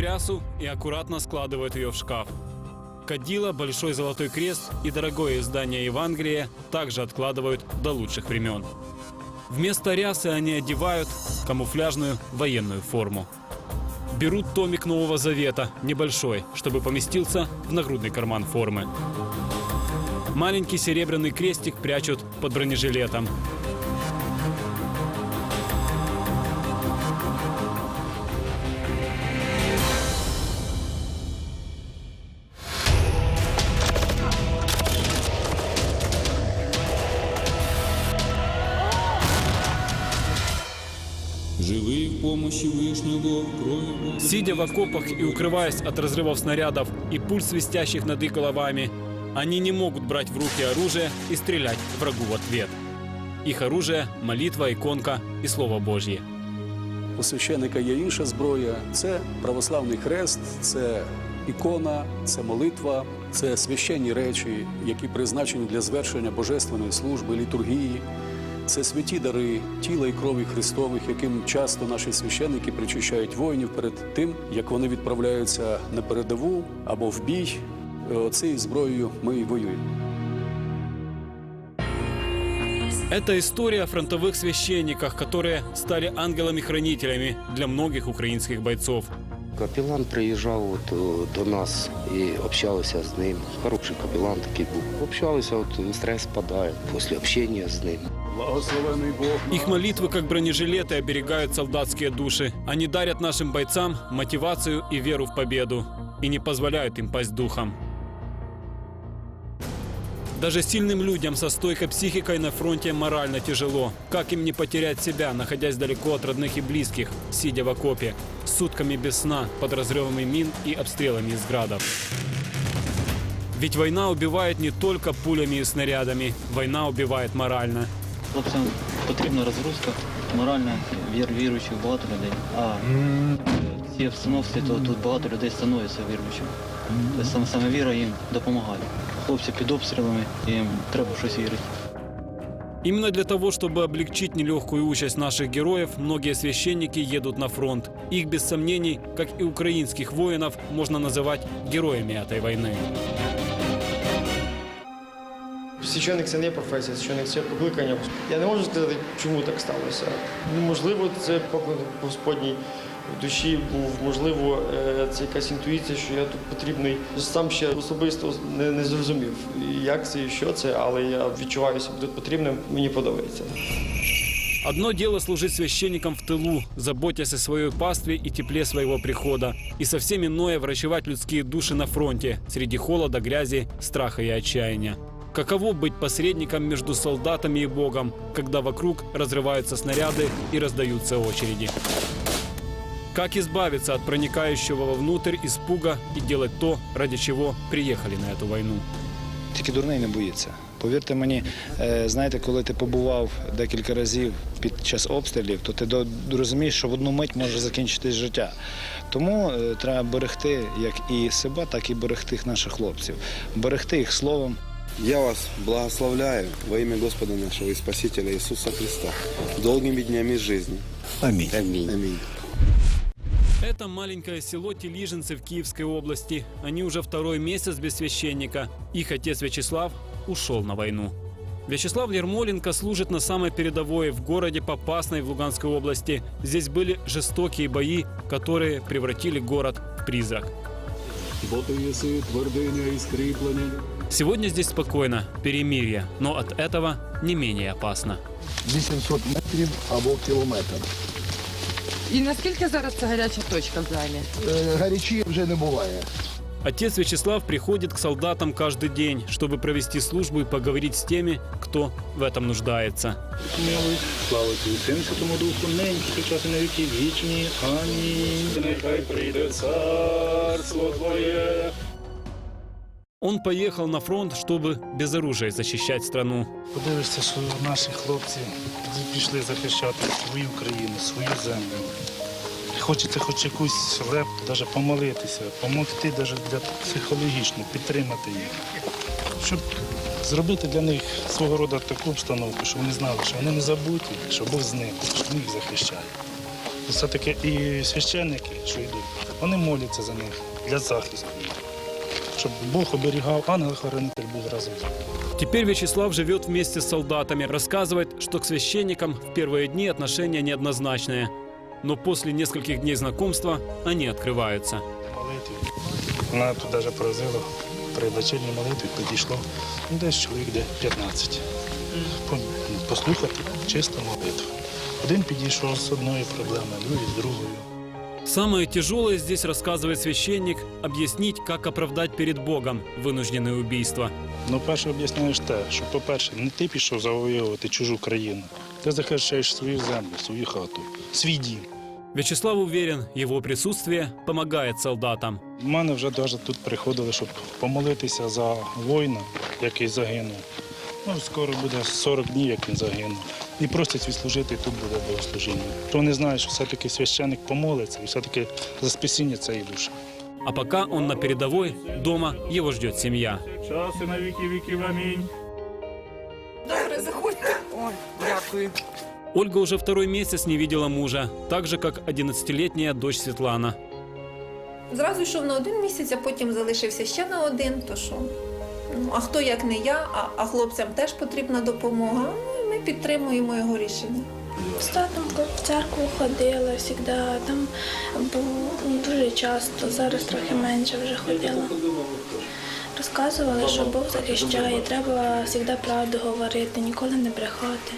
Они снимают трясу и аккуратно складывают ее в шкаф. Кадила, Большой Золотой Крест и дорогое издание Евангелия также откладывают до лучших времен. Вместо рясы они одевают камуфляжную военную форму. Берут томик Нового Завета, небольшой, чтобы поместился в нагрудный карман формы. Маленький серебряный крестик прячут под бронежилетом. Живи в помощи Вышнего, крови Бога. Сидя в окопах и укрываясь от разрывов снарядов и пуль, свистящих над их головами, они не могут брать в руки оружие и стрелять врагу в ответ. Их оружие – молитва, иконка и Слово Божье. У священика є інша зброя. Це православний хрест, це ікона, це молитва, це священні речі, які призначені для звершення божественної служби, літургії. Це святі дари тіла і крові Христових, яким часто наші священники причащають воїнів перед тим, як вони відправляються на передову або в бій. Оцією зброєю ми і воюємо. Это история о фронтовых священниках, которые стали ангелами-хранителями для многих українських бойцов. Капелан приїжджав от, о, до нас і общалися з ним. Хороший капелан такий був. Общалися, от стрес спадає після общення з ним. Благословений Бог. Их молитвы, как бронежилеты, оберегают солдатские души. Они дарят нашим бойцам мотивацию и веру в победу. И не позволяют им пасть духом. Даже сильным людям со стойкой психикой на фронте морально тяжело. Как им не потерять себя, находясь далеко от родных и близких, сидя в окопе, сутками без сна, под разрывами мин и обстрелами из градов? Ведь война убивает не только пулями и снарядами. Война убивает морально. Хлопцям потрібна розгрузка, моральна, вір, віруючих багато людей. А в цій обстановці то тут багато людей становиться віруючими. Тобто саме, саме віра їм допомагає. Хлопці під обстрілами, і їм треба в щось вірити. Именно для того, чтобы облегчить нелегкую участь наших героев, многие священники едут на фронт. Их, без сомнений, как и украинских воинов, можно называть героями этой войны. Священник це не є професія, священник це покликання. Я не можу сказати, чому так сталося. Ну, можливо, це поклик Господній в душі був, можливо, е, це якась інтуїція, що я тут потрібний. Сам ще особисто не, не зрозумів, як це і що це, але я відчуваю себе тут потрібним, мені подобається. Одно дело служить священником в тылу, заботясь о своей пастве и тепле своего прихода. И совсем иное врачевать людские души на фронте, среди холода, грязи, страха и отчаяния. Каково быть посредником между солдатами и Богом, когда вокруг разрываются снаряды и раздаются очереди? Как избавиться от проникающего вовнутрь испуга и делать то, ради чего приехали на эту войну? Тільки дурний не боїться. Повірте мені, е, знаєте, коли ти побував декілька разів під час обстрілів, то ти розумієш, що в одну мить може закінчитись життя. Тому е, треба берегти як і себе, так і берегти наших хлопців, берегти їх словом. Я вас благословляю во имя Господа нашего и Спасителя Иисуса Христа долгими днями жизни. Амінь. Аминь. Это маленькое село Телижинцы в Киевской области. Они уже второй месяц без священника. Их отец Вячеслав ушел на войну. Вячеслав Ермоленко служит на самой передовой в городе Попасной в Луганской области. Здесь были жестокие бои, которые превратили город в призрак. Бо ти єси твердиня і скріплення. Сегодня здесь спокойно, перемирие, но от этого не менее опасно. 800 метрів або кілометр. І наскільки зараз це гаряча точка в залі? Е, Гарячі вже не буває. Отец Вячеслав приходит к солдатам каждый день, чтобы провести службу и поговорить с теми, кто в этом нуждается. Слава Отцю, Сину, Святому Духу, нині, час і на віки вічні. Амінь. Нехай прийде царство Твоє. Он поехал на фронт, чтобы без оружия защищать страну. Подивишся, що наші хлопці пішли захищати свою країну, свою землю. Хочеться хоч якусь леп, навіть помолитися, допомогти навіть для психологічно, підтримати їх. Щоб зробити для них свого роду таку обстановку, щоб вони знали, що вони не забуті, що Бог з ними, що він їх захищає. Все-таки і священники, що йдуть, вони моляться за них для захисту. Щоб Бог оберігав, ангел-хоронитель був разом з ними. Теперь Вячеслав живет вместе с солдатами, рассказывает, что к священникам в первые дни отношения неоднозначные. Но после нескольких дней знакомства они открываются. молитві. Вона тут навіть поразила при вечірній молитві підійшло ну, десь чоловік де 15. По- ну, Послухати чисто молитву. Один підійшов з одної проблеми, другий з другою. Самое тяжелое здесь, рассказывает священник, объяснить, как оправдать перед Богом вынужденное убийство. Ну, перше об'ясняєш те, що, по-перше, не ти пішов завоювати чужу країну. ти захищаєш свою землю, свою хату, свій дім. Вячеслав уверен, его присутствие помогает солдатам. У мене вже навіть тут приходили, щоб помолитися за воїна, який загинув. Ну, скоро буде 40 днів, як він загинув. І просять відслужити, і тут буде богослужіння. То вони знають, що все-таки священник помолиться, і все-таки за спасіння цієї душі. А пока он на передовой, дома его ждет семья. Час і на віки віків амінь. Ольга уже второй месяц не видела мужа, так же, как 11-летняя дочь Светлана. Зразу йшов на один місяць, а потім залишився ще на один. То що? Ну, а хто як не я, а, а хлопцям теж потрібна допомога. Ну, і ми підтримуємо його рішення. З татом в церкву ходила завжди, там був дуже часто, зараз трохи менше вже ходила. Розказували, що Бог захищає, треба завжди правду говорити, ніколи не брехати.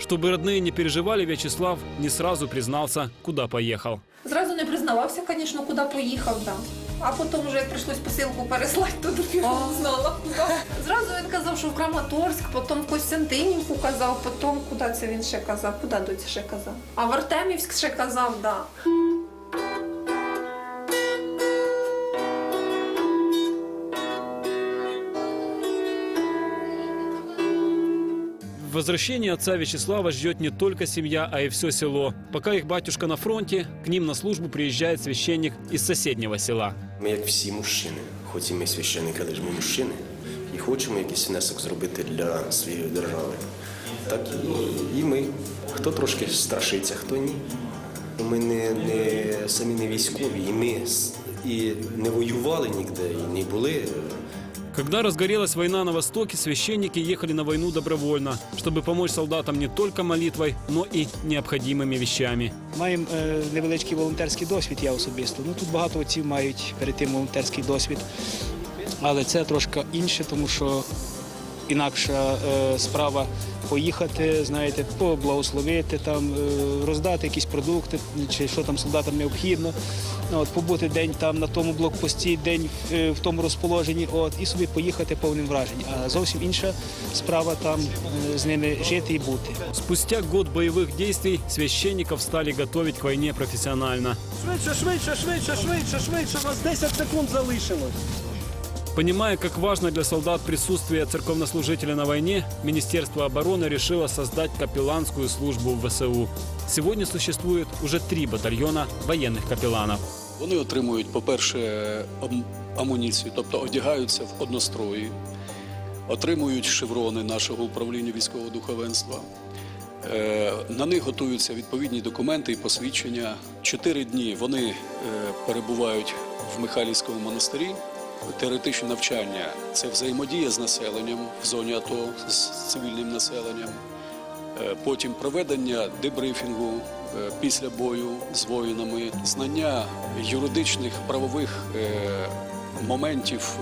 Чтобы родные не переживали, Вячеслав не сразу признался, куда поехал. Зразу не признавався, звісно, куди поїхав, да. А потім вже як прийшлось посилку переслати, то допіру знала. Да. Зразу він казав, що в Краматорськ, потім в Костянтинівку казав, потім куди це він ще казав, куди доці ще казав. А в Артемівськ ще казав, да. В возвращении отца Вячеслава ждет не только семья, а и все село. Пока их батюшка на фронте, к ним на службу приезжает священник из соседнего села. Ми, як всі мужчини, хоч і ми священники, але ж ми мужчини, і хочемо якийсь внесок зробити для своєї держави. Так і, і ми. Хто трошки страшиться, хто ні. Ми не, не самі не військові, і ми і не воювали ніде, і не були. Когда разгорелась война на Востоке, священники ехали на войну добровольно, чтобы помочь солдатам не только молитвой, но и необходимыми вещами. Маємо е, невеличкий волонтерський досвід, я особисто. Ну тут багато отців мають перед тим волонтерський досвід. Але це трошки інше, тому що інакша е, справа поїхати, знаєте, поблагословити, там, е, роздати якісь продукти, чи що там солдатам необхідно. От, побути день там на тому блокпості, день е, в тому розположенні, от, і собі поїхати повним вражень. А зовсім інша справа там е, з ними жити і бути. Спустя год боевых действий священников стали готовить к войне профессионально. Швидше, швидше, швидше, швидше, швидше, у вас 10 секунд залишилось. Понимая, как важно для солдат присутствие церковнослужителя на войне, Министерство обороны решило создать капелланскую службу в ВСУ. Сегодня существует уже три батальона военных капелланов. Вони отримують, по-перше, амуніцію, тобто одягаються в однострої, отримують шеврони нашого управління військового духовенства. Е, На них готуються відповідні документи і посвідчення. Чотири дні вони е, перебувають в Михайлівському монастирі. Теоретичне навчання це взаємодія з населенням в зоні АТО з цивільним населенням. Е, Потім проведення дебрифінгу е, після бою з воїнами, знання юридичних правових е, моментів,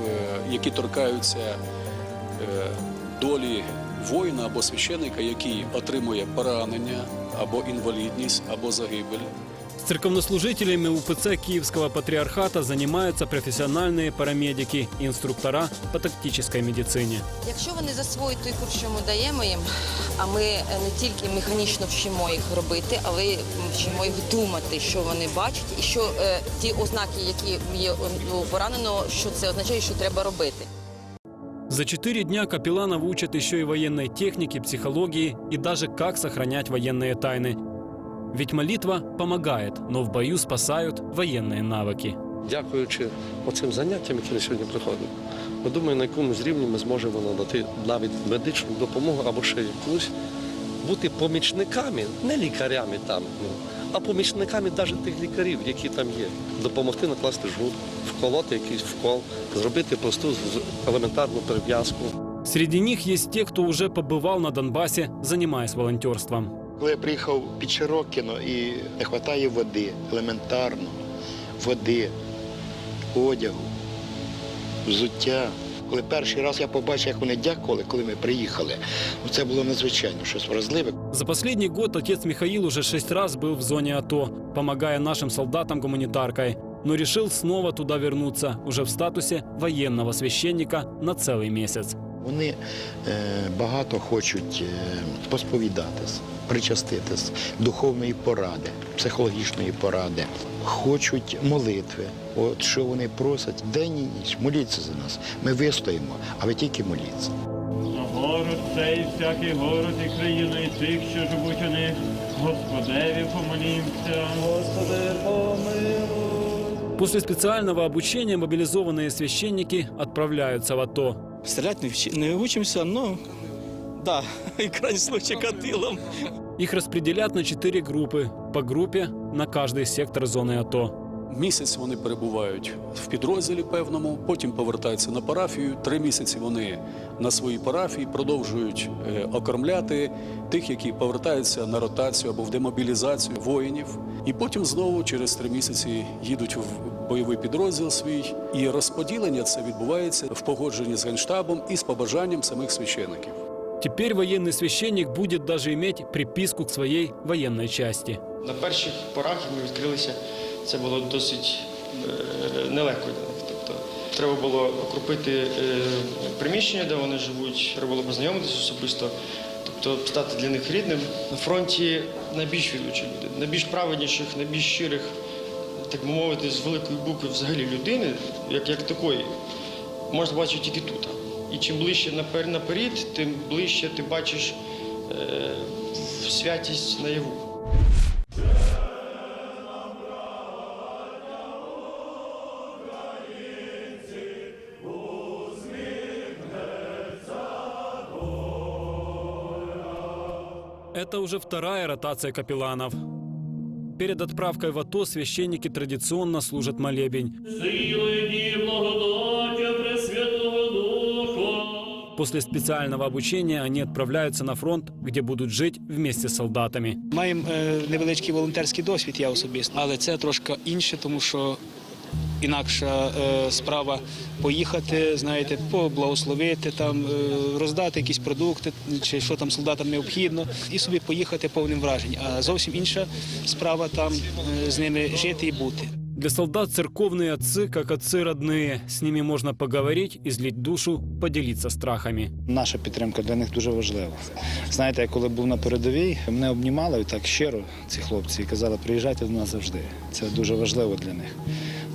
які торкаються долі воїна або священика, який отримує поранення або інвалідність, або загибель. С церковнослужителями УПЦ Киевского патриархата занимаются профессиональные парамедики и инструктора по тактической медицине. Якщо вони засвоюють той курс, що ми даємо їм, а ми е, не тільки механічно вчимо їх робити, але й вчимо їх думати, що вони бачать, і що е, ті ознаки, які є у пораненого, що це означає, що треба робити. За четыре дня капелланов учат еще и военной технике, психологии и даже как сохранять военные тайны. Ведь молитва помогает, но в бою спасают военные навыки. Дякуючи оцим заняттям, які на сьогодні приходять, ми думаю, на якомусь рівні ми зможемо надати навіть медичну допомогу або ще якусь бути помічниками, не лікарями там, ну, а помічниками навіть тих лікарів, які там є. Допомогти накласти жгут, вколоти якийсь вкол, зробити просту з- елементарну перев'язку. Среди них есть те, кто уже побывал на Донбассе, занимаясь волонтерством. Коли я приїхав під Широкіно і не вистачає води, елементарно, води, одягу, взуття. Коли перший раз я побачив, як вони дякували, коли ми приїхали, ну, це було надзвичайно щось вразливе. За последний год отец Михаил уже шесть раз был в зоне АТО, помогая нашим солдатам гуманитаркой, но решил снова туда вернуться, уже в статусе военного священника на целый месяц. Вони е, багато хочуть е, посповідатись, причаститись, духовної поради, психологічної поради, хочуть молитви. От що вони просять день і ніч, моліться за нас. Ми вистоїмо, а ви тільки моліться. За город цей, всякий город і країну, і тих, що живуть у них. Господеві помолімся. Господи, помилуй. После специального обучения мобилизованные священники отправляются в АТО. Стріляти не, вчи- не учимося, ну, да, і крайній случай катилом. Их распределят на четыре группы, по группе на каждый сектор зоны АТО. Місяць вони перебувають в підрозділі певному, потім повертаються на парафію. Три місяці вони на своїй парафії продовжують е, окормляти тих, які повертаються на ротацію або в демобілізацію воїнів. І потім знову через три місяці їдуть в бойовий підрозділ свій. І розподілення це відбувається в погодженні з генштабом і з побажанням самих священиків. Теперь военный священник будет даже иметь приписку к своей военной части. На перших порах, ми відкрилися, це було досить е, нелегко для них. Тобто треба було окропити е, приміщення, де вони живуть, треба було познайомитися особисто, тобто стати для них рідним. На фронті найбільш відучі люди, найбільш праведніших, найбільш щирих, так би мовити, з великої букви взагалі людини, як, як такої, можна бачити тільки тут. І чим ближче напер- наперед, тим ближче ти бачиш е, святість наяву. Это уже вторая ротация капелланов. Перед отправкой в АТО священники традиционно служат молебень. После специального обучения они отправляются на фронт, где будут жить вместе с солдатами. Маємо е, невеличкий волонтерський досвід, я особисто, але це трошки інше, тому що інакша е, справа поїхати, знаєте, поблагословити, там, е, роздати якісь продукти, чи що там солдатам необхідно, і собі поїхати повним вражень. А зовсім інша справа там е, з ними жити і бути. Для солдат церковные отцы, как отцы родные. С ними можно поговорить, излить душу, поделиться страхами. Наша підтримка для них дуже важлива. Знаєте, я коли був на передовій, мене обнімали так щиро ці хлопці і казали, приїжджайте до нас завжди. Це дуже важливо для них.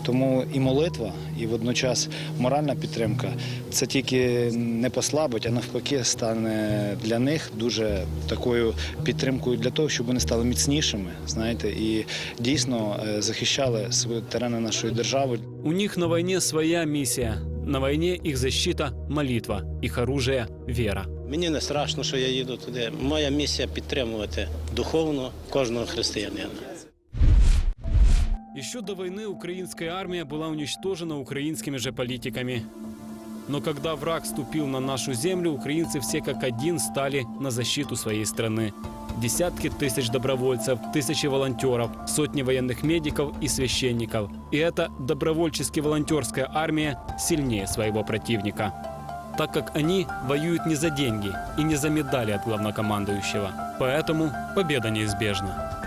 Тому і молитва, і водночас моральна підтримка це тільки не послабить, а навпаки стане для них дуже такою підтримкою для того, щоб вони стали міцнішими, знаєте, і дійсно е, захищали свої терени нашої держави. У них на войне своя миссия. На войне их защита – молитва, их оружие – вера. Мені не страшно, що я їду туди. Моя місія підтримувати духовно кожного християнина. Еще до войны украинская армия была уничтожена украинскими же политиками. Но когда враг ступил на нашу землю, украинцы все как один стали на защиту своей страны. Десятки тысяч добровольцев, тысячи волонтеров, сотни военных медиков и священников. И эта добровольчески-волонтерская армия сильнее своего противника. Так как они воюют не за деньги и не за медали от главнокомандующего. Поэтому победа неизбежна.